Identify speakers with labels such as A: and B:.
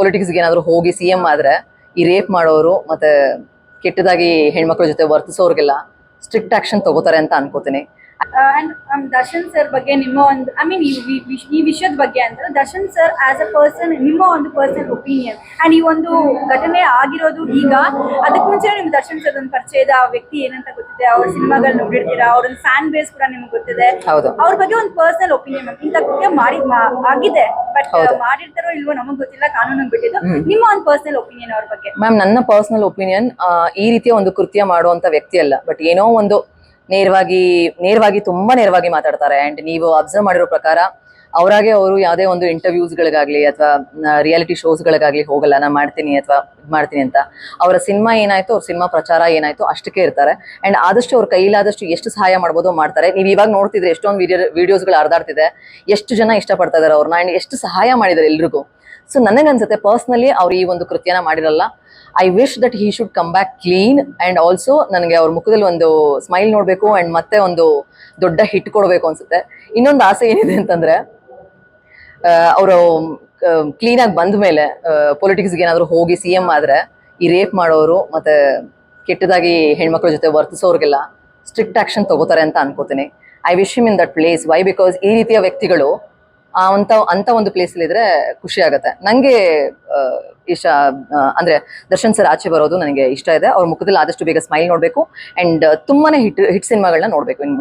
A: ಪೊಲಿಟಿಕ್ಸ್ಗೆ ಏನಾದರೂ ಹೋಗಿ C M ಆದ್ರೆ ಈ ರೇಪ್ ಮಾಡೋರು ಮತ್ತೆ ಕೆಟ್ಟದಾಗಿ ಹೆಣ್ಮಕ್ಳ ಜೊತೆ ವರ್ತಿಸೋರಿಗೆಲ್ಲ ಸ್ಟ್ರಿಕ್ಟ್ ಆಕ್ಷನ್ ತಗೋತಾರೆ ಅಂತ ಅನ್ಕೋತೀನಿ.
B: ಅಂಡ್ ದರ್ಶನ್ ಸರ್ ಬಗ್ಗೆ ನಿಮ್ಮ ಒಂದು ಐ ಮೀನ್ ಈ ವಿಷಯದ ಬಗ್ಗೆ ಅಂದ್ರೆ Darshan sir as a person ನಿಮ್ಮ ಒಂದು ಪರ್ಸನಲ್ ಒಪಿನಿಯನ್ ಅಂಡ್ ಈ ಒಂದು ಘಟನೆ ಆಗಿರೋದು ಈಗ ಅದಕ್ಕೆ ಮುಂಚೆ ನಿಮ್ ದರ್ಶನ್ ಸರ್ ಒಂದು ಪರಿಚಯದ ಆ ವ್ಯಕ್ತಿ ಏನಂತ ಗೊತ್ತಿದೆ? ಅವ್ರ ಸಿನಿಮಾಗಳು ನೋಡಿರ್ತೀರಾ? ಅವ್ರ ಒಂದು ಫ್ಯಾನ್ ಬೇಸ್ ಕೂಡ ನಿಮ್ಗೆ ಗೊತ್ತಿದೆ. ಅವ್ರ ಬಗ್ಗೆ ಒಂದು ಪರ್ಸನಲ್ ಒಪಿನಿಯನ್ ಮ್ಯಾಮ್ ಇಂಥಕ್ಕೆ ಮಾಡಿ ಆಗಿದೆ. ಬಟ್
A: ಹೌದು.
B: ಮಾಡಿರ್ತಾರೋ ಇಲ್ವೋ ನಮಗ್ ಗೊತ್ತಿಲ್ಲ ಕಾನೂನಿಗೆ ಬಿಟ್ಟಿದ್ದು. ನಿಮ್ಮ ಒಂದು ಪರ್ಸನಲ್ ಒಪಿನಿಯನ್ ಅವ್ರ ಬಗ್ಗೆ.
A: ಮ್ಯಾಮ್ ನನ್ನ ಪರ್ಸನಲ್ ಒಪಿನಿಯನ್ ಈ ರೀತಿಯ ಒಂದು ಕೃತ್ಯ ಮಾಡುವಂತ ವ್ಯಕ್ತಿ ಅಲ್ಲ. ಬಟ್ ಏನೋ ಒಂದು ನೇರವಾಗಿ ನೇರವಾಗಿ ತುಂಬಾ ನೇರವಾಗಿ ಮಾತಾಡ್ತಾರೆ. ಅಂಡ್ ನೀವು ಅಬ್ಸರ್ವ್ ಮಾಡಿರೋ ಪ್ರಕಾರ, ಅವರಾಗೆ ಅವರು ಯಾವುದೇ ಒಂದು ಇಂಟರ್ವ್ಯೂಸ್ಗಳಿಗಾಗ್ಲಿ ಅಥವಾ ರಿಯಾಲಿಟಿ ಶೋಸ್ಗಳಿಗಾಗ್ಲಿ ಹೋಗಲ್ಲ, ನಾನು ಮಾಡ್ತೀನಿ ಅಥವಾ ಮಾಡ್ತೀನಿ ಅಂತ. ಅವರ ಸಿನಿಮಾ ಏನಾಯ್ತು, ಅವ್ರ ಸಿನಿಮಾ ಪ್ರಚಾರ ಏನಾಯ್ತು, ಅಷ್ಟಕ್ಕೆ ಇರ್ತಾರೆ. ಅಂಡ್ ಆದಷ್ಟು ಅವ್ರ ಕೈಲಾದಷ್ಟು ಎಷ್ಟು ಸಹಾಯ ಮಾಡ್ಬೋದು ಮಾಡ್ತಾರೆ. ನೀವು ಇವಾಗ ನೋಡ್ತಿದ್ರೆ ಎಷ್ಟೊಂದು ವಿಡಿಯೋ ವಿಡಿಯೋಸ್ಗಳು ಹರಿದಾಡ್ತಿದೆ ಎಷ್ಟು ಜನ ಇಷ್ಟಪಡ್ತಾ ಇದಾರೆ ಅವ್ರನ್ನ ಅಂಡ್ ಎಷ್ಟು ಸಹಾಯ ಮಾಡಿದ್ದಾರೆ ಎಲ್ರಿಗೂ. ಸೊ ನನಗನ್ಸುತ್ತೆ ಪರ್ಸ್ನಲಿ ಅವ್ರು ಈ ಒಂದು ಕೃತ್ಯನ ಮಾಡಿರಲ್ಲ. I wish that he should come back clean and also ನನಗೆ ಅವ್ರ ಮುಖದಲ್ಲಿ ಒಂದು ಸ್ಮೈಲ್ ನೋಡಬೇಕು ಅಂಡ್ ಮತ್ತೆ ಒಂದು ದೊಡ್ಡ ಹಿಟ್ ಕೊಡಬೇಕು ಅನ್ಸುತ್ತೆ. ಇನ್ನೊಂದು ಆಸೆ ಏನಿದೆ ಅಂತಂದ್ರೆ ಅವರು ಕ್ಲೀನಾಗಿ ಬಂದ ಮೇಲೆ ಪೊಲಿಟಿಕ್ಸ್ಗೆ ಏನಾದರೂ ಹೋಗಿ ಸಿ ಎಂ ಆದ್ರೆ ಈ ರೇಪ್ ಮಾಡೋರು ಮತ್ತೆ ಕೆಟ್ಟದಾಗಿ ಹೆಣ್ಮಕ್ಳ ಜೊತೆ ವರ್ತಿಸೋರಿಗೆಲ್ಲ ಸ್ಟ್ರಿಕ್ಟ್ ಆಕ್ಷನ್ ತಗೋತಾರೆ ಅಂತ ಅನ್ಕೋತೀನಿ. I wish in that place why because ಈ ರೀತಿಯ ವ್ಯಕ್ತಿಗಳು ಅಂತ ಅಂತ ಒಂದು ಪ್ಲೇಸ್ ಇದ್ರೆ ಖುಷಿ ಆಗುತ್ತೆ. ನಂಗೆ ಆ, ಇಷ್ಟ ಅಂದ್ರೆ ದರ್ಶನ್ ಸರ್ ಆಚೆ ಬರೋದು ನನಗೆ ಇಷ್ಟ ಇದೆ. ಅವ್ರ ಮುಖದಲ್ಲಿ ಆದಷ್ಟು ಬೇಗ ಸ್ಮೈಲ್ ನೋಡಬೇಕು. ಅಂಡ್ ತುಂಬಾನೇ ಹಿಟ್ ಹಿಟ್ ಸಿನಿಮಾಗಳನ್ನ ನೋಡ್ಬೇಕು ಇನ್ನು